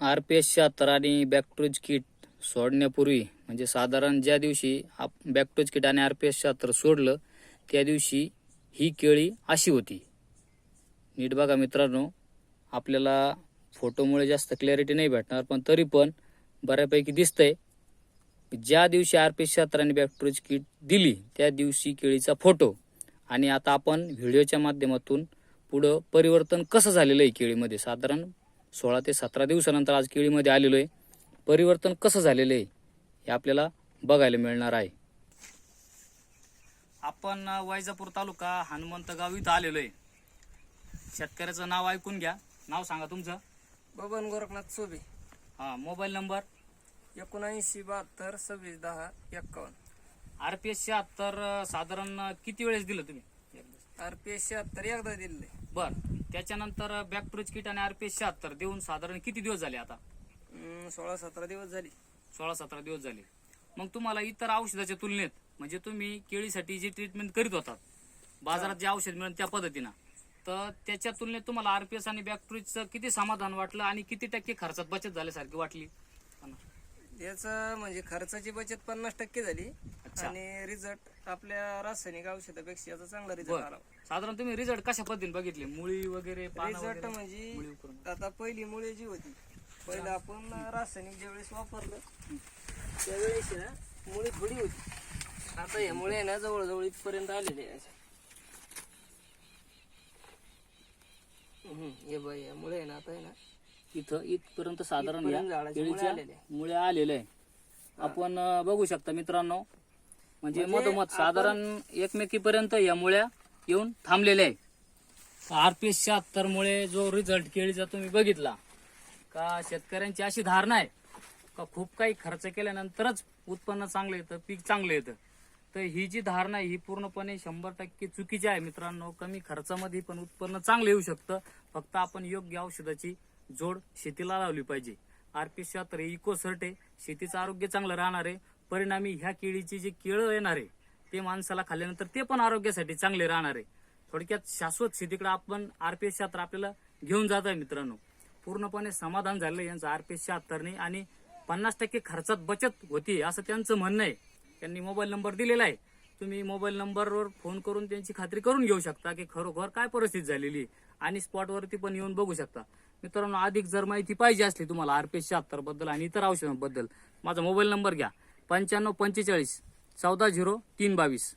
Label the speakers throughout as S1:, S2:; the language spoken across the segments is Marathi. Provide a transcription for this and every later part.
S1: आर पी एस शहात्तर आणि बॅक्टोज किट सोडण्यापूर्वी म्हणजे साधारण ज्या दिवशी आप बॅक्टोज किट आणि आर पी एस शहात्तर सोडलं त्या दिवशी ही केळी अशी होती. नीट बघा मित्रांनो आपल्याला फोटोमुळे जास्त क्लॅरिटी नाही भेटणार पण तरी पण बऱ्यापैकी दिसतंय. ज्या दिवशी आर पी शहात्तर आणि बॅक्टोज किट दिली त्या दिवशी केळीचा फोटो आणि आता आपण व्हिडिओच्या माध्यमातून पुढं परिवर्तन कसं झालेलं आहे केळीमध्ये? साधारण सोळा ते सतरा दिवसानंतर आज केळीमध्ये आलेलो आहे परिवर्तन कसं झालेलं आहे हे आपल्याला बघायला मिळणार आहे. आपण वैजापूर तालुका हनुमंत गाव इथं आलेलो आहे शेतकऱ्याचं नाव ऐकून घ्या. नाव सांगा तुमचं.
S2: बबन गोरखनाथ सोबे.
S1: हां मोबाईल नंबर?
S2: एकोणऐंशी बहात्तर सव्वीस दहा एक्कावन्न.
S1: आर पी एस शहात्तर साधारण किती वेळेस दिलं तुम्ही?
S2: आर पी एस शहात्तर एकदा दिले
S1: बर. त्याच्यानंतर बॅक्टोज किट आणि आर पी एस शहात्तर देऊन साधारण किती दिवस झाले आता?
S2: सोळा सतरा दिवस झाली.
S1: सोळा सतरा दिवस झाले. मग तुम्हाला इतर औषधाच्या तुलनेत म्हणजे तुम्ही केळीसाठी जी ट्रीटमेंट करीत होतात बाजारात जे औषध मिळेल त्या पद्धतीनं तर त्याच्या तुलनेत तुम्हाला आरपीएस आणि बॅक्टरीजचं किती समाधान वाटलं आणि किती टक्के खर्चात बचत झाल्यासारखी वाटली?
S2: याचं म्हणजे खर्चाची बचत पन्नास टक्के झाली
S1: अच्छा.
S2: आणि रिझल्ट आपल्या रासायनिक औषधापेक्षा याचा चांगला रिझल्ट
S1: बर
S2: आला
S1: साधारण तुम्ही रिझल्ट कशा पद्धतीने बघितले मुळी वगैरे पानं
S2: रिझल्ट
S1: वगैरे?
S2: म्हणजे
S1: उकरून.
S2: आता पहिली मुळे जी होती पहिलं आपण रासायनिक ज्यावेळेस वापरलं त्यावेळेस ना मुळी थोडी होती आता या मुळे ना जवळजवळ इथपर्यंत आलेले आहे. हम्म, हे बाई या मुळे ना आता आहे ना
S1: इथं इथपर्यंत साधारण या
S2: इथपर्यंत झाडाचे मुळे
S1: केळीच्या
S2: आलेले आहे.
S1: मुळे आलेले आहे. आपण अं, बघू शकता मित्रांनो म्हणजे
S2: म्हणजे
S1: मधोमध साधारण एकमेकीपर्यंत या मुळ्या येऊन थांबलेल्या आहे आरपीएस शहात्तर मुळे जो रिझल्ट केळीचा तुम्ही बघितला का शेतकऱ्यांची अशी धारणा आहे का खूप काही खर्च केल्यानंतरच उत्पन्न चांगलं येतं पीक चांगलं येतं. तर ही जी धारणा आहे ही पूर्णपणे शंभर टक्के चुकीची आहे मित्रांनो. कमी खर्चामध्ये पण उत्पन्न चांगलं येऊ शकतं. फक्त आपण योग्य औषधाची जोड शेतीला लावली पाहिजे. आरपी शहात्तर इको सर्ट आहे. शेतीचं आरोग्य चांगलं राहणार आहे. परिणामी ह्या केळीची जी केळं येणार आहे ते माणसाला खाल्ल्यानंतर ते पण आरोग्यासाठी चांगले राहणार आहे. थोडक्यात शाश्वत शेतीकडे आपण आरपीएस शहात्तर आपल्याला घेऊन जात आहे मित्रांनो. पूर्णपणे समाधान झालं यांचं आरपीएस शहात्तरने आणि पन्नास टक्के खर्चात बचत होती असं त्यांचं म्हणणं आहे. त्यांनी मोबाईल नंबर दिलेला आहे. तुम्ही मोबाईल नंबरवर फोन करून त्यांची खात्री करून घेऊ शकता की खरोखर काय परिस्थिती झालेली आहे आणि स्पॉटवरती पण येऊन बघू शकता. मित्रांनो अधिक जर माहिती पाहिजे असली तुम्हाला आरपीएस शहात्तरबद्दल आणि इतर औषधांबद्दल माझा मोबाईल नंबर घ्या. पंच्याण्णव पंचेचाळीस चौदा झिरो तीन बावीस.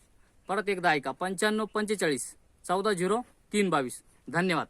S1: परत एकदा ऐका. पंच्याण्णव पंचेचाळीस चौदा झिरो तीन बावीस. धन्यवाद.